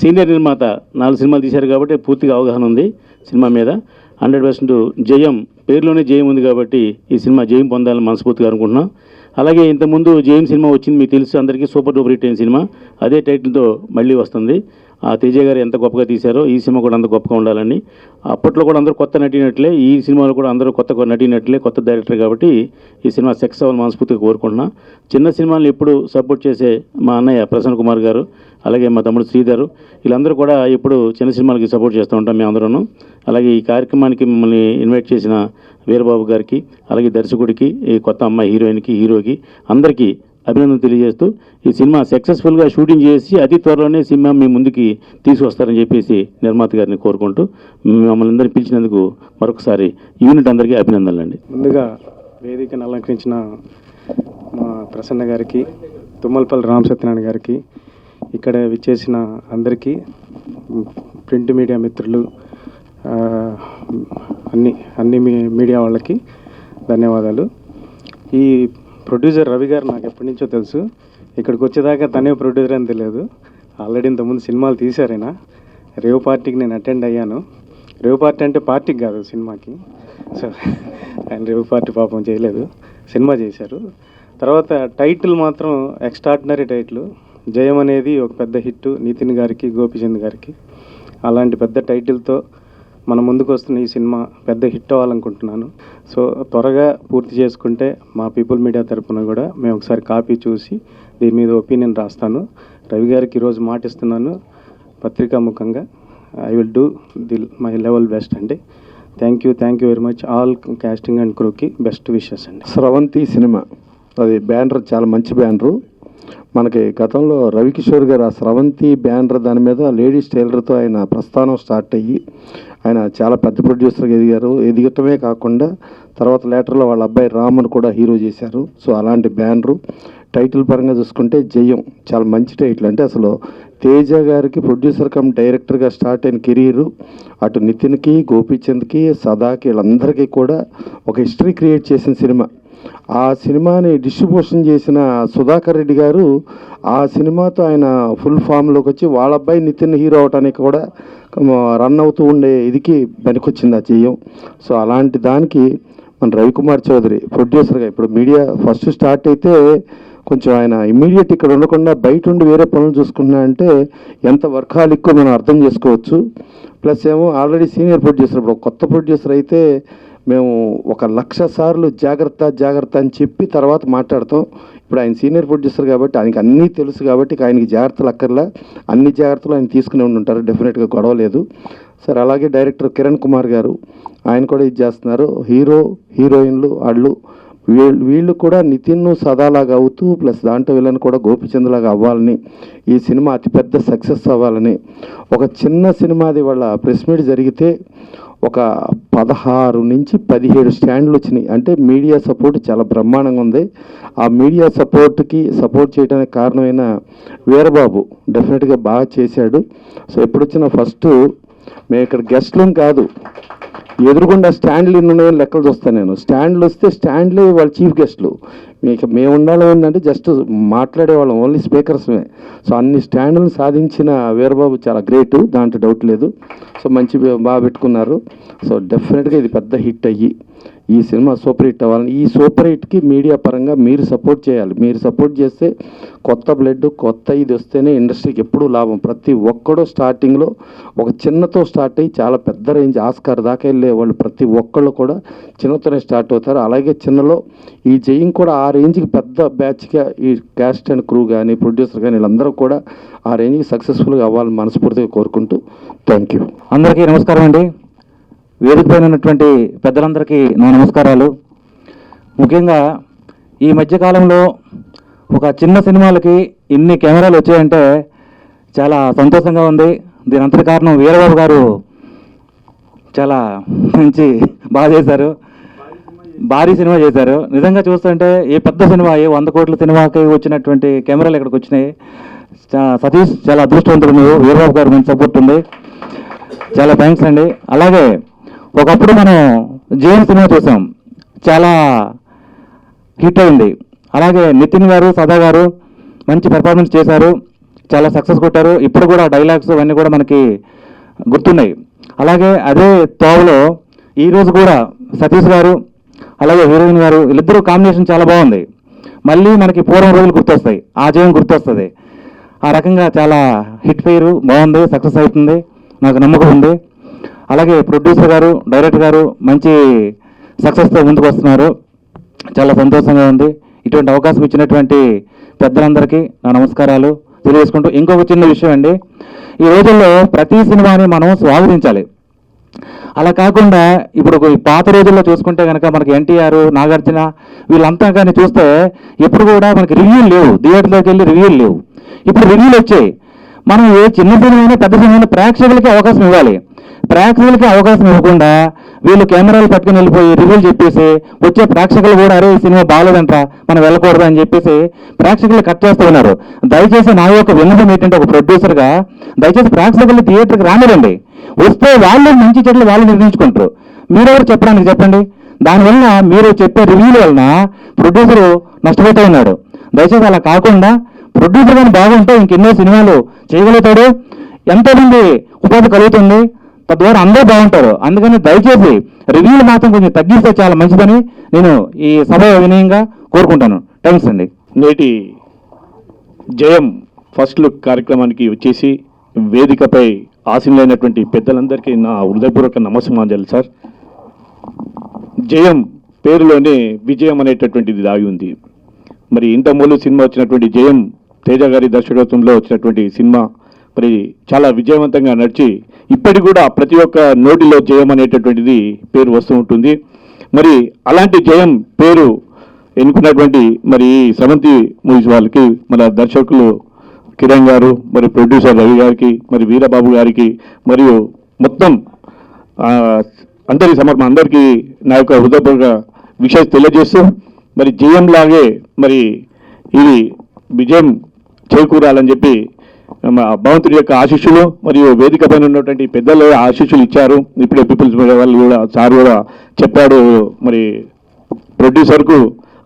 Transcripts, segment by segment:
Senior నిర్మాత నాలుగు సినిమాలు తీశారు కాబట్టి పూర్తిగా అవగాహన ఉంది సినిమా మీద. హండ్రెడ్ పర్సెంట్ జయం పేరులోనే జయం ఉంది కాబట్టి ఈ సినిమా జయం పొందాలని మనస్ఫూర్తిగా అనుకుంటున్నాం. అలాగే ఇంతకుముందు జయం సినిమా వచ్చింది మీకు తెలుసు అందరికీ సూపర్ డూపర్ హిట్ అయిన సినిమా. అదే టైటిల్తో మళ్ళీ వస్తుంది. తేజ గారు ఎంత గొప్పగా తీశారో ఈ సినిమా కూడా అంత గొప్పగా ఉండాలని. అప్పట్లో కూడా అందరూ కొత్త నటినట్లే ఈ సినిమాలో కూడా అందరూ కొత్త నటినట్లే కొత్త డైరెక్టర్ కాబట్టి ఈ సినిమా సక్సెస్ అవ్వాలని మనస్ఫూర్తిగా కోరుకుంటున్నా. చిన్న సినిమాలను ఎప్పుడు సపోర్ట్ చేసే మా అన్నయ్య ప్రసన్న కుమార్ గారు అలాగే మా తమ్ముడు శ్రీధర్ వీళ్ళందరూ కూడా ఇప్పుడు చిన్న సినిమాలకి సపోర్ట్ చేస్తూ ఉంటాం మేము అందరూ అలాగే ఈ కార్యక్రమానికి మిమ్మల్ని ఇన్వైట్ చేసిన వీరబాబు గారికి అలాగే దర్శకుడికి ఈ కొత్త అమ్మాయి హీరోయిన్కి హీరోకి అందరికీ అభినందన తెలియజేస్తూ ఈ సినిమా సక్సెస్ఫుల్గా షూటింగ్ చేసి అతి త్వరలోనే సినిమా మీ ముందుకి తీసుకొస్తారని చెప్పేసి నిర్మాత గారిని కోరుకుంటూ మమ్మల్ని అందరినీ పిలిచినందుకు మరొకసారి యూనిట్ అందరికీ అభినందనలు అండి ముందుగా వేదికను అలంకరించిన మా ప్రసన్న గారికి తుమ్మలపల్లి రామ్ సత్యనారాయణ గారికి ఇక్కడ విచ్చేసిన అందరికీ ప్రింట్ మీడియా మిత్రులు అన్ని అన్ని మీ- మీడియా వాళ్ళకి ధన్యవాదాలు. ఈ ప్రొడ్యూసర్ రవి గారు నాకు ఎప్పటి నుంచో తెలుసు. ఇక్కడికి వచ్చేదాకా తనే ప్రొడ్యూసర్ అని తెలియదు. ఆల్రెడీ ఇంతకుముందు సినిమాలు తీశారైనా రేవ్ పార్టీకి నేను అటెండ్ అయ్యాను. రేవ్ పార్టీ అంటే పార్టీకి కాదు సినిమాకి. సో ఆయన రేవ్ పార్టీ పాపం చేయలేదు. సినిమా చేశారు. తర్వాత టైటిల్ మాత్రం ఎక్స్ట్రాడినరీ టైటిల్. జయం అనేది ఒక పెద్ద హిట్ నితిన్ గారికి గోపిచంద్ గారికి. అలాంటి పెద్ద టైటిల్తో మన ముందుకు వస్తున్న ఈ సినిమా పెద్ద హిట్ అవ్వాలనుకుంటున్నాను. సో త్వరగా పూర్తి చేసుకుంటే మా పీపుల్ మీడియా తరపున కూడా మేము ఒకసారి కాపీ చూసి దీని మీద ఒపీనియన్ రాస్తాను. రవి గారికి ఈరోజు మాటిస్తున్నాను పత్రికా ముఖంగా. I will do the my level best అండి. Thank you thank you very much. All casting and క్రూకి best wishes అండి. స్రవంతి సినిమా. అది బ్యానర్ చాలా మంచి బ్యానరు. మనకి గతంలో రవికిషోర్ గారు ఆ స్రవంతి బ్యానర్ దాని మీద లేడీస్ టైలర్తో ఆయన ప్రస్థానం స్టార్ట్ అయ్యి ఆయన చాలా పెద్ద ప్రొడ్యూసర్గా ఎదిగారు. ఎదిగటమే కాకుండా తర్వాత లేటర్లో వాళ్ళ అబ్బాయి రామును కూడా హీరో చేశారు. సో అలాంటి బ్యానరు టైటిల్ పరంగా చూసుకుంటే జయం. చాలా మంచి టైటిల్ అంటే అసలు తేజ గారికి ప్రొడ్యూసర్ కమ్ డైరెక్టర్గా స్టార్ట్ అయిన కెరీరు అటు నితిన్కి గోపీచంద్కి సదాకి వీళ్ళందరికీ కూడా ఒక హిస్టరీ క్రియేట్ చేసిన సినిమా. ఆ సినిమాని డిస్ట్రిబ్యూషన్ చేసిన సుధాకర్ రెడ్డి గారు ఆ సినిమాతో ఆయన ఫుల్ ఫామ్లోకి వచ్చి వాళ్ళ అబ్బాయి నితిన్ హీరో అవటానికి కూడా రన్ అవుతూ ఉండే ఇదికి పనికొచ్చింది ఆ చెయ్యం. సో అలాంటి దానికి మన రవికుమార్ చౌదరి ప్రొడ్యూసర్గా ఇప్పుడు మీడియా ఫస్ట్ స్టార్ట్ అయితే కొంచెం ఆయన ఇమ్మీడియట్ ఇక్కడ ఉండకుండా బయట ఉండి వేరే పనులు చూసుకుంటున్నా అంటే ఎంత వర్కాలిక్కో మనం అర్థం చేసుకోవచ్చు. ప్లస్ ఏమో ఆల్రెడీ సీనియర్ ప్రొడ్యూసర్ ఇప్పుడు కొత్త ప్రొడ్యూసర్ అయితే మేము ఒక లక్ష సార్లు జాగ్రత్త జాగ్రత్త అని చెప్పి తర్వాత మాట్లాడతాం. ఇప్పుడు ఆయన సీనియర్ ప్రొడ్యూసర్ కాబట్టి ఆయనకి అన్నీ తెలుసు కాబట్టి ఆయనకి జాగ్రత్తలు అక్కర్లా. అన్ని జాగ్రత్తలు ఆయన తీసుకుని ఉంటుంటారు ఉంటారు. డెఫినెట్గా గొడవ లేదు. సార్ అలాగే డైరెక్టర్ కిరణ్ కుమార్ గారు ఆయన కూడా ఇది చేస్తున్నారు. హీరో హీరోయిన్లు వాళ్ళు వీళ్ళు వీళ్ళు కూడా నితిన్ను సదాలాగా అవుతూ ప్లస్ దాంట్లో వీళ్ళని కూడా గోపిచంద్లాగా అవ్వాలని ఈ సినిమా అతిపెద్ద సక్సెస్ అవ్వాలని ఒక చిన్న సినిమాది వాళ్ళ ప్రెస్ మీట్ జరిగితే ఒక పదహారు నుంచి పదిహేడు స్టాండ్లు వచ్చినాయి. అంటే మీడియా సపోర్ట్ చాలా బ్రహ్మాండంగా ఉంది. ఆ మీడియా సపోర్ట్కి సపోర్ట్ చేయడానికి కారణమైన వీరబాబు డెఫినెట్గా బాగా చేశాడు. సో ఎప్పుడు వచ్చిన ఫస్ట్ మేము ఇక్కడ గెస్ట్లం కాదు. ఎదురుగుండా స్టాండ్లు ఎన్ని ఉన్నాయో లెక్కలు చూస్తాను నేను. స్టాండ్లు వస్తే స్టాండ్లే వాళ్ళ చీఫ్ గెస్ట్లు. మీకు మేము ఉండాలి ఏంటంటే జస్ట్ మాట్లాడేవాళ్ళం ఓన్లీ స్పీకర్స్మే సో అన్ని స్టాండ్లను సాధించిన వీరబాబు చాలా గ్రేట్ దాంట్లో డౌట్ లేదు. సో మంచి బాగా పెట్టుకున్నారు. సో డెఫినెట్గా ఇది పెద్ద హిట్ అయ్యి. ఈ సినిమా సూపర్ హిట్ అవ్వాలని. ఈ సూపర్ హిట్కి మీడియా పరంగా మీరు సపోర్ట్ చేయాలి. మీరు సపోర్ట్ చేస్తే కొత్త బ్లడ్ కొత్త ఇది వస్తేనే ఇండస్ట్రీకి ఎప్పుడూ లాభం. ప్రతి ఒక్కడు స్టార్టింగ్లో ఒక చిన్నతో స్టార్ట్ అయ్యి చాలా పెద్ద రేంజ్ ఆస్కార్ దాకా వెళ్ళే వాళ్ళు ప్రతి ఒక్కళ్ళు కూడా చిన్నతోనే స్టార్ట్ అవుతారు. అలాగే చిన్నలో ఈ జయం కూడా ఆ రేంజ్కి పెద్ద బ్యాచ్గా ఈ క్యాస్ట్ అండ్ క్రూ కానీ ప్రొడ్యూసర్ కానీ వీళ్ళందరూ కూడా ఆ రేంజ్కి సక్సెస్ఫుల్గా అవ్వాలని మనస్ఫూర్తిగా కోరుకుంటూ థ్యాంక్ యూ అందరికీ నమస్కారం అండి. వేదిక పెద్దలందరికీ నా నమస్కారాలు. ముఖ్యంగా ఈ మధ్యకాలంలో ఒక చిన్న సినిమాలకి ఇన్ని కెమెరాలు వచ్చాయంటే చాలా సంతోషంగా ఉంది. దీని అంతటి కారణం వీరబాబు గారు చాలా మంచి బాగా చేశారు. భారీ సినిమా చేశారు. నిజంగా చూస్తుంటే ఏ పెద్ద సినిమా ఏ వంద కోట్ల సినిమాకి వచ్చినటువంటి కెమెరాలు ఇక్కడికి వచ్చినాయి. సతీష్ చాలా అదృష్టవంతుడు. మీరు వీరబాబు గారు మంచి సపోర్ట్ ఉంది. చాలా థ్యాంక్స్ అండి. అలాగే ఒకప్పుడు మనం జేఎం సినిమా చూసాం. చాలా హిట్ అయింది. అలాగే నితిన్ గారు సదా గారు మంచి పెర్ఫార్మెన్స్ చేశారు. చాలా సక్సెస్ కొట్టారు. ఇప్పుడు కూడా డైలాగ్స్ అవన్నీ కూడా మనకి గుర్తున్నాయి. అలాగే అదే తోవలో ఈ రోజు కూడా సతీష్ గారు అలాగే హీరోయిన్ గారు వీళ్ళిద్దరూ కాంబినేషన్ చాలా బాగుంది. మళ్ళీ మనకి పూర్వం రోజులు గుర్తొస్తాయి. ఆ జయం గుర్తొస్తుంది. ఆ రకంగా చాలా హిట్ పేరు బాగుంది సక్సెస్ అవుతుంది. నాకు నమ్మకం ఉంది. అలాగే ప్రొడ్యూసర్ గారు డైరెక్టర్ గారు మంచి సక్సెస్తో ముందుకు వస్తున్నారు. చాలా సంతోషంగా ఉంది. ఇటువంటి అవకాశం ఇచ్చినటువంటి పెద్దలందరికీ నా నమస్కారాలు తెలియజేసుకుంటూ ఇంకొక చిన్న విషయం అండి. ఈ రోజుల్లో ప్రతి సినిమాని మనం స్వాగతించాలి. అలా కాకుండా ఇప్పుడు ఈ పాత రోజుల్లో చూసుకుంటే కనుక మనకి ఎన్టీఆర్ నాగార్జున వీళ్ళంతా కానీ చూస్తే ఎప్పుడు కూడా మనకి రివ్యూలు లేవు. థియేటర్లోకి వెళ్ళి రివ్యూలు లేవు. ఇప్పుడు రివ్యూలు వచ్చాయి. మనం ఏ చిన్న సినిమా పెద్ద సినిమా ప్రేక్షకులకి అవకాశం ఇవ్వాలి. ప్రేక్షకులకి అవకాశం ఇవ్వకుండా వీళ్ళు కెమెరాలు పట్టుకుని వెళ్ళిపోయి రివ్యూలు చెప్పేసి వచ్చే ప్రేక్షకులు కూడా అరే ఈ సినిమా బాగాలేదంట మనం వెళ్ళకూడదు అని చెప్పేసి ప్రేక్షకులు కట్ చేస్తూ ఉన్నారు. దయచేసి నా యొక్క విన్నపం ఏంటంటే ఒక ప్రొడ్యూసర్గా దయచేసి ప్రేక్షకులు థియేటర్కి రానిరండి వస్తే వాళ్ళు మంచి చెట్లు వాళ్ళు నిర్ణయించుకుంటారు. మీరెవరు చెప్పడానికి చెప్పండి. దానివల్ల మీరు చెప్పే రివ్యూల వలన ప్రొడ్యూసర్ నష్టపోతూ ఉన్నాడు. దయచేసి అలా కాకుండా ప్రొడ్యూసర్ కానీ బాగుంటే ఇంకెన్నో సినిమాలు చేయగలుగుతాడు. ఎంతోమంది ఉపాధి కలుగుతుంది. తద్వారా అందరూ బాగుంటారు. అందుకని దయచేసి రివ్యూలు మాత్రం కొంచెం తగ్గిస్తే చాలా మంచిదని నేను ఈ సభ వినయంగా కోరుకుంటాను. థ్యాంక్స్ అండి. నేటి జయం ఫస్ట్ లుక్ కార్యక్రమానికి వచ్చేసి వేదికపై ఆశీనులైనటువంటి పెద్దలందరికీ నా హృదయపూర్వక నమస్కారాలు సార్. జయం పేరులోనే విజయం అనేటటువంటిది దాగి ఉంది. మరి ఇంత మూలు సినిమా వచ్చినటువంటి జయం తేజ గారి దర్శకత్వంలో వచ్చినటువంటి సినిమా మరి చాలా విజయవంతంగా నడిచి ఇప్పటికి కూడా ప్రతి ఒక్క నోటిలో జయం అనేటటువంటిది పేరు వస్తూ ఉంటుంది. మరి అలాంటి జయం పేరు ఎన్నుకున్నటువంటి మరి ఈ మూవీస్ వాళ్ళకి మన దర్శకులు కిరణ్ గారు మరి ప్రొడ్యూసర్ రవి గారికి మరి వీరబాబు గారికి మరియు మొత్తం అందరి సమర్పణ అందరికీ నా యొక్క హృదయపూర్వక విషయం తెలియజేస్తూ మరి జయం లాగే మరి ఇది విజయం చేకూరాలని చెప్పి భగవంతుడి యొక్క ఆశీస్సులు మరియు వేదిక పైన ఉన్నటువంటి పెద్దలు ఆశీస్సులు ఇచ్చారు ఇప్పుడే పీపుల్స్ మీడియా వాళ్ళు కూడా సార్ కూడా చెప్పాడు మరి ప్రొడ్యూసర్కు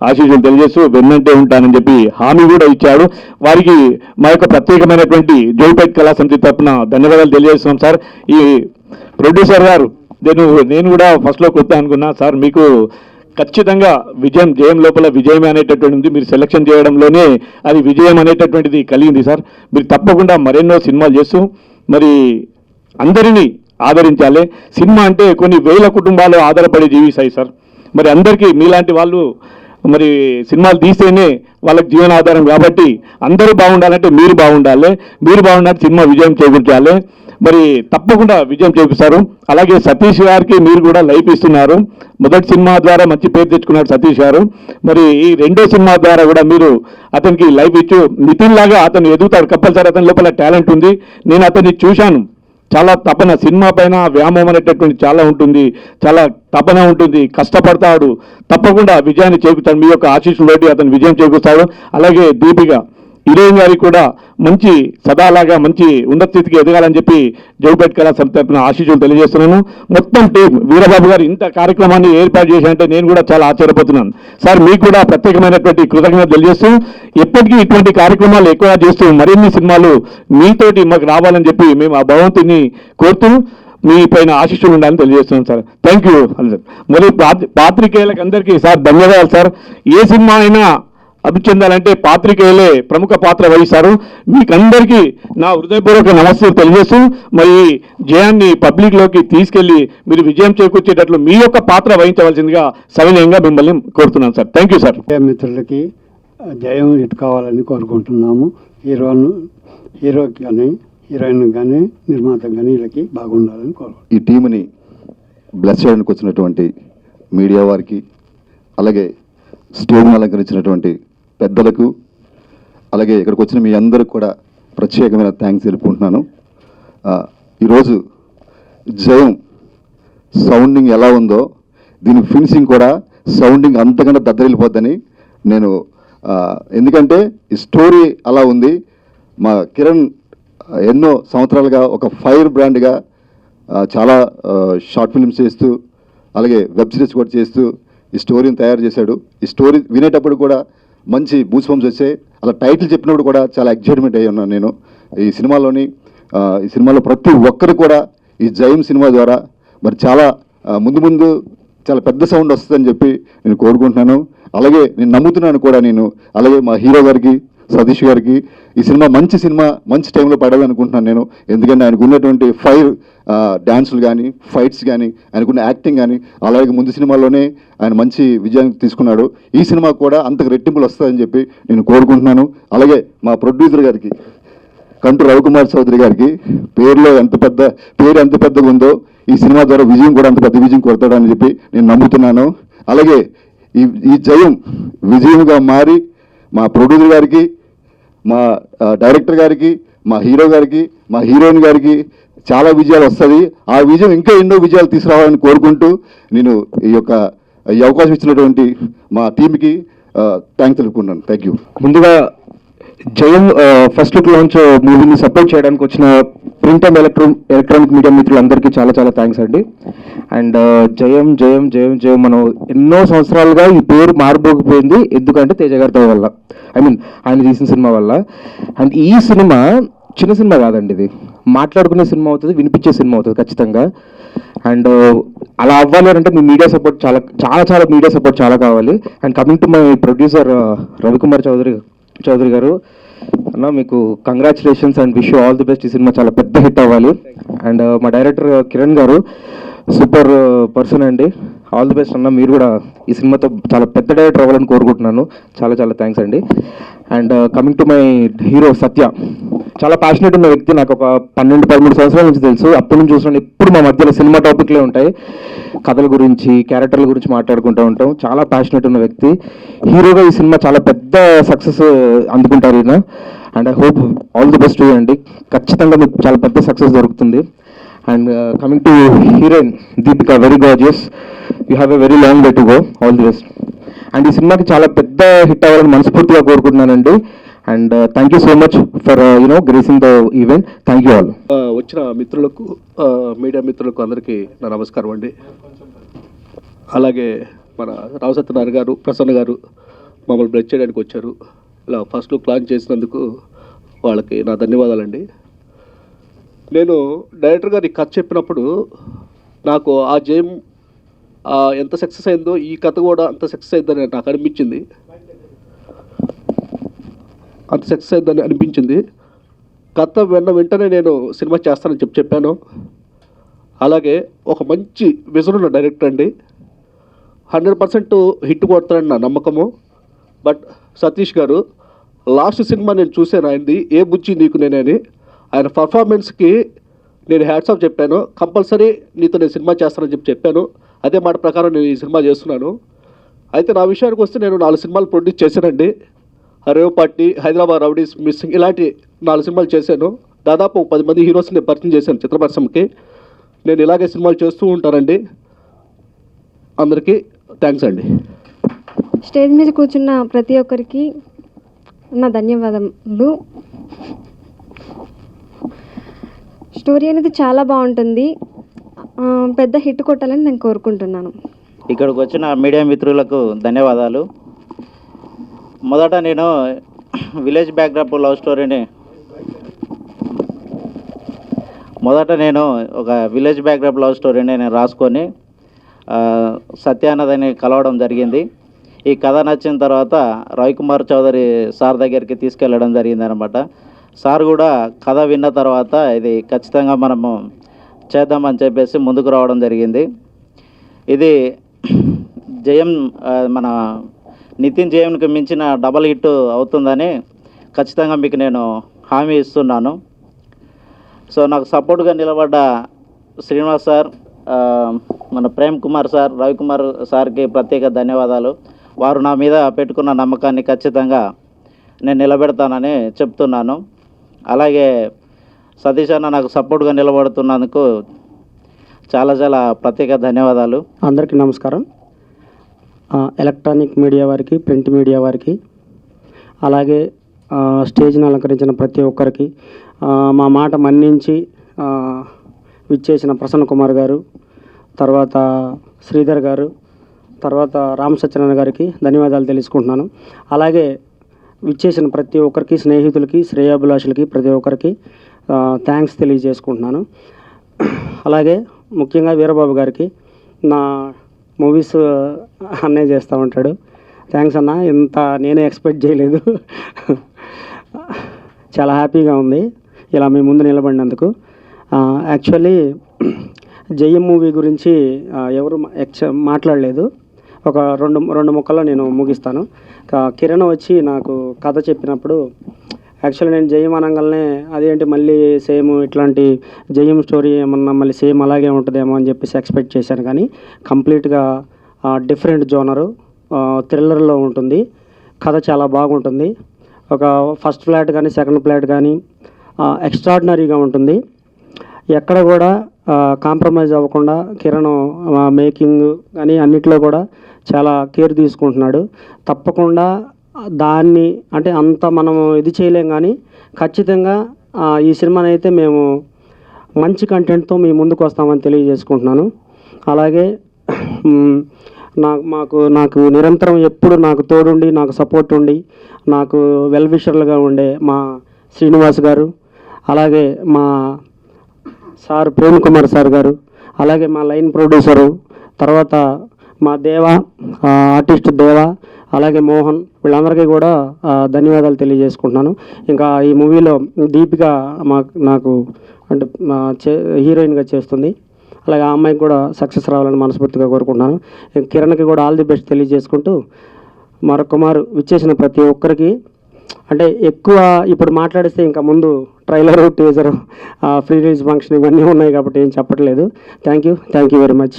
ఆశీస్సులు తెలియజేస్తూ వెన్నంటే ఉంటానని చెప్పి హామీ కూడా ఇచ్చాడు. వారికి మా యొక్క ప్రత్యేకమైనటువంటి జోయిపేట్ కళా సమితి తరపున ధన్యవాదాలు తెలియజేస్తున్నాం సార్. ఈ ప్రొడ్యూసర్ గారు నేను నేను కూడా ఫస్ట్లో కొత్త అనుకున్నా సార్ మీకు ఖచ్చితంగా విజయం జయం లోపల విజయం అనేటటువంటి ఉంది. మీరు సెలక్షన్ చేయడంలోనే అది విజయం అనేటటువంటిది కలిగింది సార్. మీరు తప్పకుండా మరెన్నో సినిమాలు చేస్తూ మరి అందరినీ ఆదరించాలి. సినిమా అంటే కొన్ని వేల కుటుంబాలు ఆధారపడి జీవిస్తాయి సార్. మరి అందరికీ మీలాంటి వాళ్ళు మరి సినిమాలు తీస్తేనే వాళ్ళకి జీవనాధారం కాబట్టి అందరూ బాగుండాలంటే మీరు బాగుండాలి. మీరు బాగుండాలంటే సినిమా విజయం చేకూర్చాలి. మరి తప్పకుండా విజయం చేకూరుస్తారు అలాగే సతీష్ గారికి మీరు కూడా లైఫ్ ఇస్తున్నారు. మొదటి సినిమా ద్వారా మంచి పేరు తెచ్చుకున్నారు సతీష్ గారు. మరి ఈ రెండో సినిమా ద్వారా కూడా మీరు అతనికి లైఫ్ ఇచ్చు. నితిన్ లాగా అతను ఎదుగుతాడు. కంపల్సరీ అతని లోపల టాలెంట్ ఉంది. నేను అతన్ని చూశాను. చాలా తపన సినిమా పైన వ్యామోహం అనేటటువంటి చాలా ఉంటుంది. చాలా తపన ఉంటుంది. కష్టపడతాడు. తప్పకుండా విజయాన్ని చేకూరుతాడు. మీ యొక్క ఆశీస్సులు అతను విజయం చేకూరుస్తాడు. అలాగే దీపిక హీరోయిన్ గారికి కూడా మంచి సదాలాగా మంచి ఉన్నత స్థితికి ఎదగాలని చెప్పి జోపేట్ కళా సంస్థ తరపున ఆశీస్సులు తెలియజేస్తున్నాను. మొత్తం టీం వీరబాబు గారు ఇంత కార్యక్రమాన్ని ఏర్పాటు చేశారంటే నేను కూడా చాలా ఆశ్చర్యపోతున్నాను. సార్ మీకు కూడా ప్రత్యేకమైనటువంటి కృతజ్ఞత తెలియజేస్తూ ఎప్పటికీ ఇటువంటి కార్యక్రమాలు ఎక్కువ చేస్తూ మరిన్ని సినిమాలు మీతోటి మాకు రావాలని చెప్పి మేము ఆ భగవంతుని కోరుతూ మీ పైన ఆశీస్సులు ఉండాలని తెలియజేస్తున్నాను సార్. థ్యాంక్ యూ మరి పాత్రికేయులకు అందరికీ సార్ ధన్యవాదాలు సార్. ఏ సినిమా అయినా అభివృద్ధి చెందాలంటే పాత్రికేయులే ప్రముఖ పాత్ర వహిస్తారు. మీకందరికీ నా హృదయపూర్వక నమస్తే తెలియజేస్తూ మరి జయాన్ని పబ్లిక్లోకి తీసుకెళ్ళి మీరు విజయం చేకూర్చేటట్లు మీ యొక్క పాత్ర వహించవలసిందిగా సవినయంగా మిమ్మల్ని కోరుతున్నాను సార్. థ్యాంక్ యూ సార్ మిత్రులకి జయం ఇటు కావాలని కోరుకుంటున్నాము. హీరోను హీరోకి కానీ హీరోయిన్ కానీ నిర్మాత కానీ వీళ్ళకి బాగుండాలని కోరుకుంటున్నాము. ఈ టీంని బ్లెస్ చేయడానికి వచ్చినటువంటి మీడియా వారికి అలాగే స్టేజ్ను అలంకరించినటువంటి పెద్దలకు అలాగే ఇక్కడికి వచ్చిన మీ అందరికి కూడా ప్రత్యేకమైన థ్యాంక్స్ తెలుపుకుంటున్నాను. ఈరోజు జయం సౌండింగ్ ఎలా ఉందో దీని ఫినిషింగ్ కూడా సౌండింగ్ అంతకన్నా దద్దరిల్లిపోద్దని నేను ఎందుకంటే ఈ స్టోరీ అలా ఉంది. మా కిరణ్ ఎన్నో సంవత్సరాలుగా ఒక ఫైర్ బ్రాండ్గా చాలా షార్ట్ ఫిల్మ్స్ చేస్తూ అలాగే వెబ్ సిరీస్ కూడా చేస్తూ ఈ స్టోరీని తయారు చేశాడు. ఈ స్టోరీ వినేటప్పుడు కూడా మంచి బూస్ పంప్స్ వచ్చాయి. అలా టైటిల్ చెప్పినప్పుడు కూడా చాలా ఎక్సైట్మెంట్ అయ్యి ఉన్నాను నేను. ఈ సినిమాలోని ఈ సినిమాలో ప్రతి ఒక్కరు కూడా ఈ జయం సినిమా ద్వారా మరి చాలా ముందు ముందు చాలా పెద్ద సౌండ్ వస్తుందని చెప్పి నేను కోరుకుంటున్నాను. అలాగే నేను నమ్ముతున్నాను కూడా నేను. అలాగే మా హీరో గారికి సతీష్ గారికి ఈ సినిమా మంచి సినిమా మంచి టైంలో పడాలి అనుకుంటున్నాను నేను. ఎందుకంటే ఆయనకు ఉన్నటువంటి ఫైర్ డ్యాన్సులు కానీ ఫైట్స్ కానీ ఆయనకున్న యాక్టింగ్ కానీ అలాగే ముందు సినిమాలోనే ఆయన మంచి విజయాన్ని తీసుకున్నాడు. ఈ సినిమా కూడా అంతకు రెట్టింపులు వస్తుందని చెప్పి నేను కోరుకుంటున్నాను. అలాగే మా ప్రొడ్యూసర్ గారికి కంటు రవికుమార్ చౌదరి గారికి పేరులో ఎంత పెద్ద పేరు ఎంత పెద్దగా ఉందో ఈ సినిమా ద్వారా విజయం కూడా అంత పెద్ద విజయం కొడతాడని చెప్పి నేను నమ్ముతున్నాను. అలాగే ఈ ఈ జయం విజయంగా మారి మా ప్రొడ్యూసర్ గారికి మా డైరెక్టర్ గారికి మా హీరో గారికి మా హీరోయిన్ గారికి చాలా విజయాలు వస్తుంది. ఆ విజయం ఇంకా ఎన్నో విజయాలు తీసుకురావాలని కోరుకుంటూ నేను ఈ యొక్క ఈ అవకాశం ఇచ్చినటువంటి మా టీంకి థ్యాంక్స్ తెలుపుకుంటాను థ్యాంక్ యూ ముందుగా జయం ఫస్ట్ లుక్ లాంచ్ మూవీని సపోర్ట్ చేయడానికి వచ్చిన print and electro electronic media మిత్రులందరికీ చాలా చాలా థ్యాంక్స్ అండి. అండ్ uh, జయం జయం జయం జయం మనం ఎన్నో సంవత్సరాలుగా ఈ పేరు మారిపోకపోయింది ఎందుకంటే తేజ గారితో వల్ల. ఐ మీన్ ఆయన తీసిన సినిమా వల్ల. అండ్ ఈ సినిమా చిన్న సినిమా కాదండి ఇది. మాట్లాడుకునే సినిమా అవుతుంది వినిపించే సినిమా అవుతుంది ఖచ్చితంగా. అండ్ uh, అలా అవ్వాలి అంటే మీ మీడియా సపోర్ట్ చాలా చాలా చాలా మీడియా సపోర్ట్ చాలా కావాలి. And coming to my producer uh, Ravikumar Chowdary Chowdary గారు. అన్న మీకు congratulations and wish all the best ఈ సినిమా చాలా పెద్ద హిట్ అవ్వాలి. అండ్ uh, మా డైరెక్టర్ కిరణ్ గారు సూపర్ uh, పర్సన్ అండి. ఆల్ ది బెస్ట్ అన్న మీరు కూడా ఈ సినిమాతో చాలా పెద్ద డైరెక్టర్ అవ్వాలని కోరుకుంటున్నాను. చాలా చాలా థ్యాంక్స్ అండి. And coming to my hero Satya చాలా ప్యాషనెట్ ఉన్న వ్యక్తి నాకు ఒక పన్నెండు పదమూడు సంవత్సరాల నుంచి తెలుసు. అప్పటి నుంచి చూసిన ఎప్పుడు మా మధ్యలో సినిమా టాపిక్లే ఉంటాయి. కథల గురించి క్యారెక్టర్ల గురించి మాట్లాడుకుంటూ ఉంటాం. చాలా ప్యాషనెట్ ఉన్న వ్యక్తి. హీరోగా ఈ సినిమా చాలా పెద్ద సక్సెస్ uh, అందుకుంటారు ఈయన. And I hope all the best అండి ఖచ్చితంగా మీకు చాలా పెద్ద సక్సెస్ దొరుకుతుంది. And coming to heroine Deepika very gorgeous you have a very long way to go all the best and ఈ సినిమాకి చాలా పెద్ద హిట్ అవ్వాలని మనస్ఫూర్తిగా కోరుకుంటున్నానండి. And thank you so much for you know gracing the event thank you all వచ్చిన మిత్రులకు media మిత్రులకు అందరికీ నా నమస్కారం అండి. అలాగే మన రావు సత్యనారాయణ గారు ప్రసన్న గారు మమ్మల్ని బ్లెస్ చేయడానికి వచ్చారు. ఇలా ఫస్ట్ లుక్ లాంచ్ చేసినందుకు వాళ్ళకి నా ధన్యవాదాలండి. నేను డైరెక్టర్ గారు ఈ కథ చెప్పినప్పుడు నాకు ఆ జయం ఎంత సక్సెస్ అయిందో ఈ కథ కూడా అంత సక్సెస్ అయిందని నాకు అనిపించింది. అంత సక్సెస్ అయిందని అనిపించింది. కథ విన్న వెంటనే నేను సినిమా చేస్తానని చెప్పి చెప్పాను. అలాగే ఒక మంచి విజన్ ఉన్న డైరెక్టర్ అండి. హండ్రెడ్ పర్సెంట్ హిట్ కొడతానని నా నమ్మకము. బట్ సతీష్ గారు లాస్ట్ సినిమా నేను చూశాను ఆయనది ఏ బుజ్జి నీకు నేనని ఆయన పర్ఫార్మెన్స్కి నేను హ్యాట్స్ ఆఫ్ చెప్పాను. కంపల్సరీ నీతో నేను సినిమా చేస్తానని చెప్పి చెప్పాను. అదే మాట ప్రకారం నేను ఈ సినిమా చేస్తున్నాను. అయితే నా విషయానికి వస్తే నేను నాలుగు సినిమాలు ప్రొడ్యూస్ చేశానండి. హరేవ్ పార్టీ హైదరాబాద్ రౌడీస్ మిస్సింగ్ ఇలాంటి నాలుగు సినిమాలు చేశాను. దాదాపు పది మంది హీరోస్ని పరిచయం చేశాను చిత్రపరిశ్రమకి నేను ఇలాగే సినిమాలు చేస్తూ ఉంటానండి. అందరికీ థ్యాంక్స్ అండి. స్టేజ్ మీద కూర్చున్న ప్రతి ఒక్కరికి నా ధన్యవాదములు. స్టోరీ అనేది చాలా బాగుంటుంది. పెద్ద హిట్ కొట్టాలని నేను కోరుకుంటున్నాను. ఇక్కడికి వచ్చిన మీడియా మిత్రులకు ధన్యవాదాలు. మొదట నేను విలేజ్ బ్యాక్డ్రాప్ లవ్ స్టోరీని మొదట నేను ఒక విలేజ్ బ్యాక్డ్రాప్ లవ్ స్టోరీని నేను రాసుకొని సత్యానందని సత్యానదని కలవడం జరిగింది. ఈ కథ నచ్చిన తర్వాత రవికుమార్ చౌదరి సార్ దగ్గరికి తీసుకెళ్ళడం జరిగింది అనమాట సార్ కూడా కథ విన్న తర్వాత ఇది ఖచ్చితంగా మనము చేద్దామని చెప్పేసి ముందుకు రావడం జరిగింది. ఇది జయం మన నితిన్ జయంకి మించిన డబల్ హిట్ అవుతుందని ఖచ్చితంగా మీకు నేను హామీ ఇస్తున్నాను. సో నాకు సపోర్ట్గా నిలబడ్డ శ్రీనివాస్ సార్ మన ప్రేమ్ కుమార్ సార్ రవికుమార్ సార్కి ప్రత్యేక ధన్యవాదాలు. వారు నా మీద పెట్టుకున్న నమ్మకాన్ని ఖచ్చితంగా నేను నిలబెడతానని చెప్తున్నాను. అలాగే సతీష్ అన్న నాకు సపోర్ట్గా నిలబడుతున్నందుకు చాలా చాలా ప్రత్యేక ధన్యవాదాలు. అందరికీ నమస్కారం. ఎలక్ట్రానిక్ మీడియా వారికి ప్రింట్ మీడియా వారికి అలాగే స్టేజ్ని అలంకరించిన ప్రతి ఒక్కరికి మా మాట మన్నించి విచ్చేసిన ప్రసన్న కుమార్ గారు తర్వాత శ్రీధర్ గారు తర్వాత రామ్ సత్యనారాయణ గారికి ధన్యవాదాలు తెలుసుకుంటున్నాను. అలాగే విచ్చేసిన ప్రతి ఒక్కరికి స్నేహితులకి శ్రేయాభిలాషులకి ప్రతి ఒక్కరికి థ్యాంక్స్ తెలియజేసుకుంటున్నాను. అలాగే ముఖ్యంగా వీరబాబు గారికి నా మూవీస్ అన్నే చేస్తూ ఉంటాడు. థ్యాంక్స్ అన్న ఇంత నేనే ఎక్స్పెక్ట్ చేయలేదు. చాలా హ్యాపీగా ఉంది. ఇలా మీ ముందు నిలబడినందుకు. యాక్చువల్లీ జయం మూవీ గురించి ఎవరు ఎక్చ మాట్లాడలేదు. ఒక రెండు రెండు ముక్కల్లో నేను ముగిస్తాను. కిరణ్ వచ్చి నాకు కథ చెప్పినప్పుడు యాక్చువల్లీ నేను జయం అనగానే అదేంటి మళ్ళీ సేమ్ ఇట్లాంటి జయం స్టోరీ ఏమన్నా మళ్ళీ సేమ్ అలాగే ఉంటుందేమో అని చెప్పేసి ఎక్స్పెక్ట్ చేశాను. కానీ కంప్లీట్గా డిఫరెంట్ జోనరు థ్రిల్లర్లో ఉంటుంది. కథ చాలా బాగుంటుంది. ఒక ఫస్ట్ ఫ్లాట్ కానీ సెకండ్ ఫ్లాట్ కానీ ఎక్స్ట్రాడినరీగా ఉంటుంది. ఎక్కడ కూడా కాంప్రమైజ్ అవ్వకుండా కిరణ్ మేకింగ్ కానీ అన్నిట్లో కూడా చాలా కేర్ తీసుకుంటున్నాడు. తప్పకుండా దాన్ని అంటే అంత మనం ఇది చేయలేం కానీ ఖచ్చితంగా ఈ సినిమాని అయితే మేము మంచి కంటెంట్తో మీ ముందుకు వస్తామని తెలియజేసుకుంటున్నాను. అలాగే నాకు మాకు నాకు నిరంతరం ఎప్పుడు నాకు తోడుండి నాకు సపోర్ట్ ఉండి నాకు వెల్ విషర్లుగా ఉండే మా శ్రీనివాస్ గారు అలాగే మా సార్ ప్రేమ్ కుమార్ సార్ గారు అలాగే మా లైన్ ప్రొడ్యూసరు తర్వాత మా దేవ ఆర్టిస్ట్ దేవ అలాగే మోహన్ వీళ్ళందరికీ కూడా ధన్యవాదాలు తెలియజేసుకుంటున్నాను. ఇంకా ఈ మూవీలో దీపిక మా నాకు అంటే మా చే హీరోయిన్గా చేస్తుంది. అలాగే ఆ అమ్మాయికి కూడా సక్సెస్ రావాలని మనస్ఫూర్తిగా కోరుకుంటున్నాను. కిరణ్కి కూడా ఆల్ ది బెస్ట్ తెలియజేసుకుంటూ మరొకమారు విచ్చేసిన ప్రతి ఒక్కరికి. అంటే ఎక్కువ ఇప్పుడు మాట్లాడిస్తే ఇంకా ముందు trailer teaser pre release function ఇవన్నీ ఉన్నాయి కాబట్టి ఏం చెప్పట్లేదు. Thank you. Thank you very much.